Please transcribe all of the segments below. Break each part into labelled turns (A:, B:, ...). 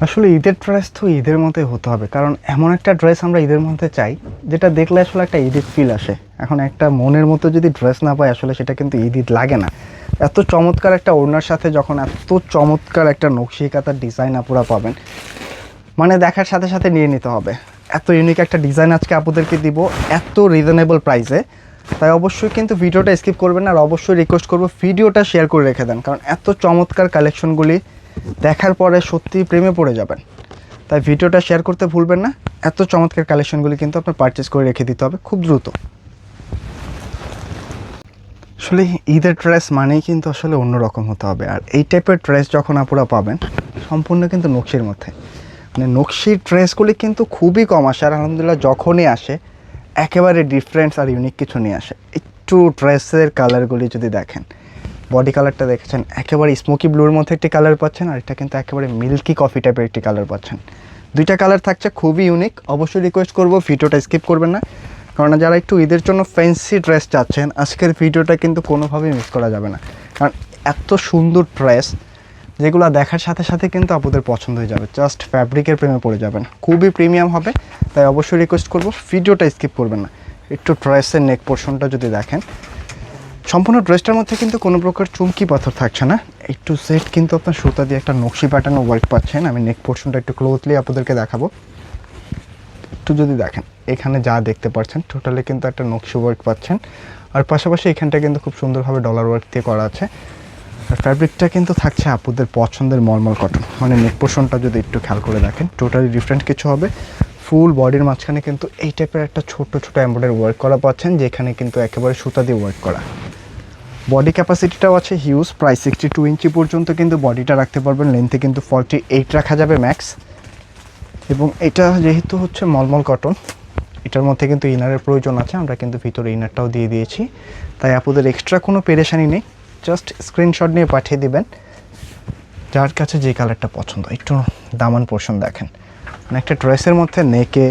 A: আসলে ঈদের ড্রেস তো ঈদের মতোই হতে হবে। কারণ এমন একটা ড্রেস আমরা ঈদের মধ্যে চাই, যেটা দেখলে আসলে একটা ঈদের ফিল আসে। এখন একটা মনের মতো যদি ড্রেস না পাই, আসলে সেটা কিন্তু ঈদ ঈদ লাগে না। এত চমৎকার একটা ওড়নার সাথে যখন এত চমৎকার একটা নকশি কাতার ডিজাইন আপুরা পাবেন মানে দেখার সাথে সাথে নিয়ে নিতে হবে। এত ইউনিক একটা ডিজাইন আজকে আপুদেরকে দিব, এত রিজনেবল প্রাইসে তাই অবশ্যই কিন্তু ভিডিওটা স্কিপ করবেন আর অবশ্যই রিকোয়েস্ট করব ভিডিওটা শেয়ার করে রেখে দেন। কারণ এত চমৎকার কালেকশনগুলি দেখার পরে সত্যি প্রেমে পড়ে যাবেন। তাই ভিডিওটা শেয়ার করতে ভুলবেন না। এত চমৎকার কালেকশনগুলি কিন্তু আপনার পারচেস করে রেখে দিতে হবে, খুব দ্রুত। আসলে ঈদের ড্রেস মানেই কিন্তু আসলে অন্যরকম হতে হবে। আর এই টাইপের ড্রেস যখন আপুরা পাবেন, সম্পূর্ণ কিন্তু নকশির মধ্যে। মানে নকশির ড্রেসগুলি কিন্তু খুবই কম আসে। আর আলহামদুলিল্লাহ যখনই আসে, একেবারে ডিফারেন্স আর ইউনিক কিছু নিয়ে আসে। একটু ড্রেসের কালারগুলি যদি দেখেন বডি কালারটা দেখেছেন, একেবারে স্মোকি ব্লুর মধ্যে একটি কালার পাচ্ছেন, আর এটা কিন্তু একেবারে মিল্কি কফি টাইপের একটি কালার পাচ্ছেন। দুইটা কালার থাকছে, খুবই ইউনিক অবশ্যই রিকোয়েস্ট করব, ভিডিওটা স্কিপ করবেন না। কারণ যারা একটু ঈদের জন্য ফ্যান্সি ড্রেস চাচ্ছেন, আজকের ভিডিওটা কিন্তু কোনোভাবেই মিস করা যাবে না। কারণ এত সুন্দর ড্রেস যেগুলো দেখার সাথে সাথে কিন্তু আপনাদের পছন্দ হয়ে যাবে। জাস্ট ফ্যাব্রিকের প্রেমে পড়ে যাবেন। খুবই প্রিমিয়াম হবে, তাই অবশ্যই রিকোয়েস্ট করব, ভিডিওটা স্কিপ করবেন না। একটু ড্রেসের নেক পোর্শনটা যদি দেখেন সম্পূর্ণ ড্রেসটার মধ্যে কিন্তু কোনো প্রকার চুমকি পাথর থাকছে না। একটু সেট কিন্তু আপনার সুতা দিয়ে একটা নকশি প্যাটার্ন ওয়ার্ক পাচ্ছেন। আমি নেক পোর্শনটা একটু ক্লোজলি আপনাদেরকে দেখাবো। একটু যদি দেখেন, এখানে যা দেখতে পাচ্ছেন টোটালি কিন্তু একটা নকশি ওয়ার্ক পাচ্ছেন। আর পাশাপাশি এখানটা কিন্তু খুব সুন্দরভাবে ডলার ওয়ার্ক দিয়ে করা আছে। আর ফ্যাব্রিকটা কিন্তু থাকছে আপুদের পছন্দের মলমল কটন মানে নেক পোর্শনটা যদি একটু খেয়াল করে দেখেন টোটালি ডিফারেন্ট কিছু হবে। ফুল বডির মাঝখানে কিন্তু এই টাইপের একটা ছোট ছোট এমব্রয়ডারি ওয়ার্ক করা পাচ্ছেন, যেখানে কিন্তু একেবারে সুতা দিয়ে ওয়ার্ক করা। বডি ক্যাপাসিটিটাও আছে হিউজ প্রায় সিক্সটি টু ইঞ্চি পর্যন্ত কিন্তু বডিটা রাখতে পারবেন। লেন্থে কিন্তু ফর্টি এইট রাখা যাবে ম্যাক্স এবং এটা যেহেতু হচ্ছে মলমল কটন এটার মধ্যে কিন্তু ইনারের প্রয়োজন আছে, আমরা কিন্তু ভিতরে ইনারটাও দিয়ে দিয়েছি। তাই আপনাদের এক্সট্রা কোনো পেরেশানি নেই জাস্ট স্ক্রিনশট নিয়ে পাঠিয়ে দিবেন। যার কাছে যে কালারটা পছন্দ, একটু দামান পোর্শন দেখেন। মানে একটা ড্রেসের মধ্যে নেকে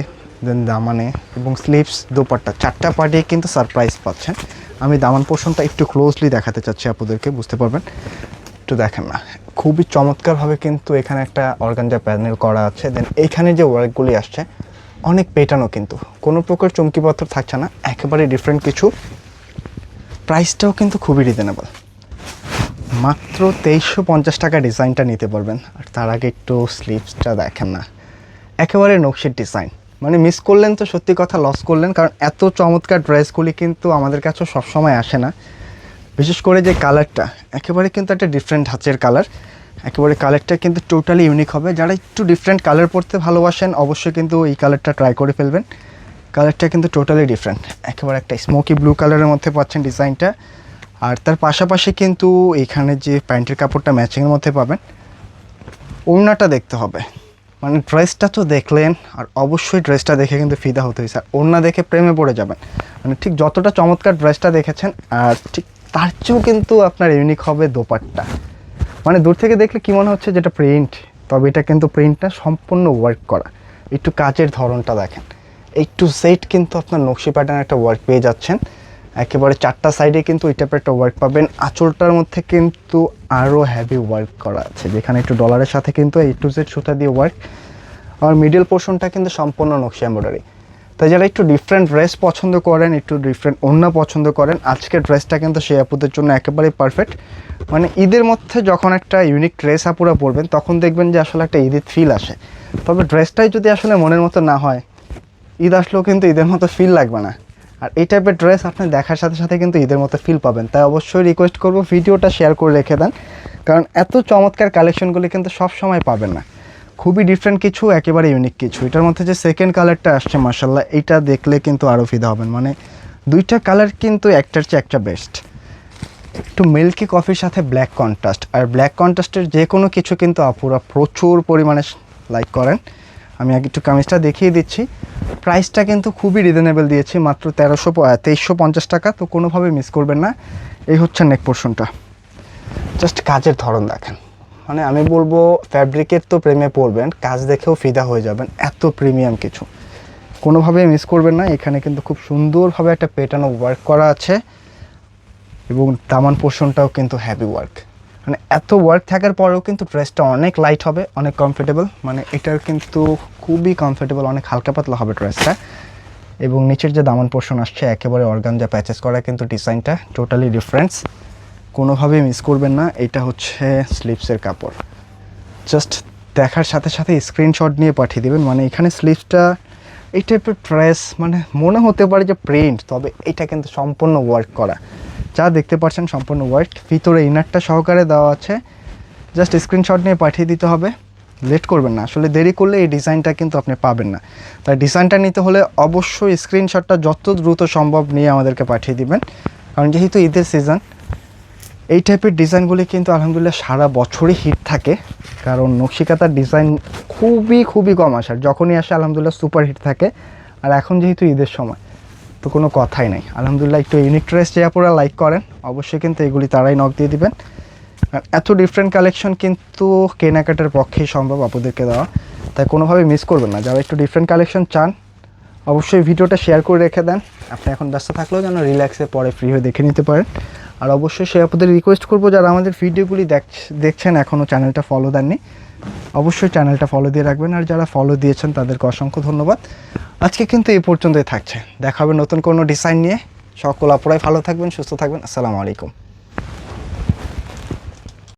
A: দেন দামানে, এবং স্লিভস দোপাট্টা, চারটা পার্টিয়ে কিন্তু সারপ্রাইজ পাচ্ছেন। আমি দামান পোর্শনটা একটু ক্লোজলি দেখাতে চাচ্ছি আপনাদেরকে বুঝতে পারবেন? একটু দেখেন না। খুবই চমৎকারভাবে কিন্তু এখানে একটা অর্গানজা প্যানেল করা আছে। দেন এইখানে যে ওয়ার্কগুলি আসছে, অনেক পেটানো কিন্তু। কোনো প্রকার চমকি পাথর থাকছে না, একেবারে ডিফারেন্ট কিছু। প্রাইসটাও কিন্তু খুবই রিজনেবল মাত্র তেইশশো পঞ্চাশ টাকা ডিজাইনটা নিতে পারবেন। আর তার আগে একটু স্লিপসটা দেখেন না। একেবারে নকশির ডিজাইন মানে মিস করলেন তো সত্যি কথা লস করলেন, কারণ এত চমৎকার ড্রেসগুলি কিন্তু আমাদের কাছেও সবসময় আসে না। বিশেষ করে যে কালারটা একেবারে কিন্তু একটা ডিফারেন্ট হাঁচের কালার একেবারে কালারটা কিন্তু টোটালি ইউনিক হবে। যারা একটু ডিফারেন্ট কালার পরতে ভালোবাসেন, অবশ্যই কিন্তু এই কালারটা ট্রাই করে ফেলবেন। কালারটা কিন্তু টোটালি ডিফারেন্ট একেবারে একটা স্মোকি ব্লু কালারের মধ্যে পাচ্ছেন ডিজাইনটা আর তার পাশাপাশি কিন্তু এখানে যে প্যান্টের কাপড়টা ম্যাচিংয়ের মধ্যে পাবেন, ওড়নাটা দেখতে হবে। মানে ড্রেসটা তো দেখলেন, আর অবশ্যই ড্রেসটা দেখে কিন্তু ফিদা হতে হয়েছে। আর ওড়না দেখে প্রেমে পড়ে যাবেন। মানে ঠিক যতটা চমৎকার ড্রেসটা দেখেছেন, আর ঠিক তার চেয়েও কিন্তু আপনার ইউনিক হবে দোপাট্টা। মানে দূর থেকে দেখলে কী মনে হচ্ছে যেটা প্রিন্ট তবে এটা কিন্তু প্রিন্টটা সম্পূর্ণ ওয়ার্ক করা। একটু কাজের ধরনটা দেখেন। একটু সেট কিন্তু আপনার নকশি প্যাটার্ন একটা ওয়ার্ক পেয়ে যাচ্ছেন। একেবারে চারটা সাইডে কিন্তু ওই টাইপের একটা ওয়ার্ক পাবেন। আঁচলটার মধ্যে কিন্তু আরও হ্যাভি ওয়ার্ক করা আছে, যেখানে একটু ডলারের সাথে কিন্তু এই টু জেড সুতা দিয়ে ওয়ার্ক আর মিডল পোর্শনটা কিন্তু সম্পূর্ণ নকশি এম্ব্রয়ডারি তাই যারা একটু ডিফারেন্ট ড্রেস পছন্দ করেন, একটু ডিফারেন্ট ওড়না পছন্দ করেন, আজকের ড্রেসটা কিন্তু সেই আপুদের জন্য একেবারেই পারফেক্ট মানে ঈদের মধ্যে যখন একটা ইউনিক ড্রেস আপুরা পরবেন, তখন দেখবেন যে আসলে একটা ঈদের ফিল আসে। তবে ড্রেসটাই যদি আসলে মনের মতো না হয়, ঈদ আসলেও কিন্তু ঈদের মতো ফিল লাগবে না। আর এই টাইপের ড্রেস আপনি দেখার সাথে সাথে কিন্তু ঈদের মতো ফিল পাবেন। তাই অবশ্যই রিকোয়েস্ট করব, ভিডিওটা শেয়ার করে রেখে দেন। কারণ এত চমৎকার কালেকশনগুলি কিন্তু সব সময় পাবেন না। খুবই ডিফারেন্ট কিছু, একেবারে ইউনিক কিছু। এটার মধ্যে যে সেকেন্ড কালারটা আসছে মার্শাল্লাহ এইটা দেখলে কিন্তু আরও ফিদা হবেন। মানে দুইটা কালার কিন্তু একটার চেয়ে একটা বেস্ট একটু মিল্কি কফির সাথে ব্ল্যাক কন্ট্রাস্ট আর ব্ল্যাক কন্ট্রাস্টের যে কোনো কিছু কিন্তু আপুরা প্রচুর পরিমাণে লাইক করেন। আমি আগে একটু কামিজটা দেখিয়ে দিচ্ছি। প্রাইসটা কিন্তু খুবই রিজনেবল দিয়েছি, মাত্র তেরোশো তেইশশো পঞ্চাশ টাকা, তো কোনোভাবে মিস করবেন না। এই হচ্ছে নেক পোর্শনটা জাস্ট কাজের ধরন দেখেন। মানে আমি বলব ফ্যাব্রিকের তো প্রেমে পড়বেন, কাজ দেখেও ফিদা হয়ে যাবেন, এত প্রিমিয়াম কিছু। কোনোভাবেই মিস করবেন না, এখানে কিন্তু খুব সুন্দরভাবে একটা পেটানো ওয়ার্ক করা আছে, এবং দামান পোর্শনটাও কিন্তু হ্যাভি ওয়ার্ক মানে এত ওয়ার্ক থাকার পরেও কিন্তু ড্রেসটা অনেক লাইট হবে, অনেক কমফোর্টেবল মানে এটার কিন্তু খুবই কমফোর্টেবল অনেক হালকা পাতলা হবে ড্রেসটা এবং নিচের যে দামান পোর্শন আসছে, একেবারে অর্গানজা প্যাচেস করা কিন্তু ডিজাইনটা টোটালি ডিফারেন্স কোনোভাবেই মিস করবেন না, এটা হচ্ছে স্লিপসের কাপড়। জাস্ট দেখার সাথে সাথে স্ক্রিনশট নিয়ে পাঠিয়ে দেবেন। মানে এখানে স্লিপসটা এই টাইপের ড্রেস মানে মনে হতে পারে যে প্রিন্ট তবে এটা কিন্তু সম্পূর্ণ ওয়ার্ক করা। যা দেখতে পাচ্ছেন সম্পূর্ণ ওয়ার্ক ভিতরে ইনারটা সহকারে দেওয়া আছে। জাস্ট স্ক্রিনশট নিয়ে পাঠিয়ে দিতে হবে। লেট করবেন না। আসলে দেরি করলে এই ডিজাইনটা কিন্তু আপনি পাবেন না। তাই ডিজাইনটা নিতে হলে অবশ্যই স্ক্রিনশটটা যত দ্রুত সম্ভব নিয়ে আমাদেরকে পাঠিয়ে দিবেন। কারণ যেহেতু ঈদের সিজন, এই টাইপের ডিজাইনগুলি কিন্তু আলহামদুলিল্লাহ সারা বছরই হিট থাকে। কারণ নকশিকাতার ডিজাইন খুবই খুবই কম আসার যখনই আসে, আলহামদুলিল্লাহ সুপার হিট থাকে। আর এখন যেহেতু ঈদের সময় তো কোনো কথাই নাই। আলহামদুলিল্লাহ একটু ইউনিক ড্রেস যে আপনারা লাইক করেন, অবশ্যই কিন্তু এগুলি তারাই নক দিয়ে দিবেন। এত ডিফারেন্ট কালেকশন কিন্তু কেনাকাটার পক্ষেই সম্ভব আপুদেরকে দেওয়া। তাই কোনোভাবে মিস করবেন না। যারা একটু ডিফারেন্ট কালেকশন চান, অবশ্যই ভিডিওটা শেয়ার করে রেখে দেন। আপনি এখন ব্যস্ত থাকলেও যেন রিল্যাক্সে পরে ফ্রি হয়ে দেখে নিতে পারেন। আর অবশ্যই সে আপনাদের রিকোয়েস্ট করব, যারা আমাদের ভিডিওগুলি দেখ- দেখছেন এখনও চ্যানেলটা ফলো দেননি, অবশ্যই চ্যানেলটা ফলো দিয়ে রাখবেন। আর যারা ফলো দিয়েছেন, তাদেরকে অসংখ্য ধন্যবাদ। আজকে কিন্তু এই পর্যন্তই থাকছে। দেখাবে নতুন কোনো ডিজাইন নিয়ে। সকল অপরাই ভালো থাকবেন, সুস্থ থাকবেন। আসসালামু আলাইকুম।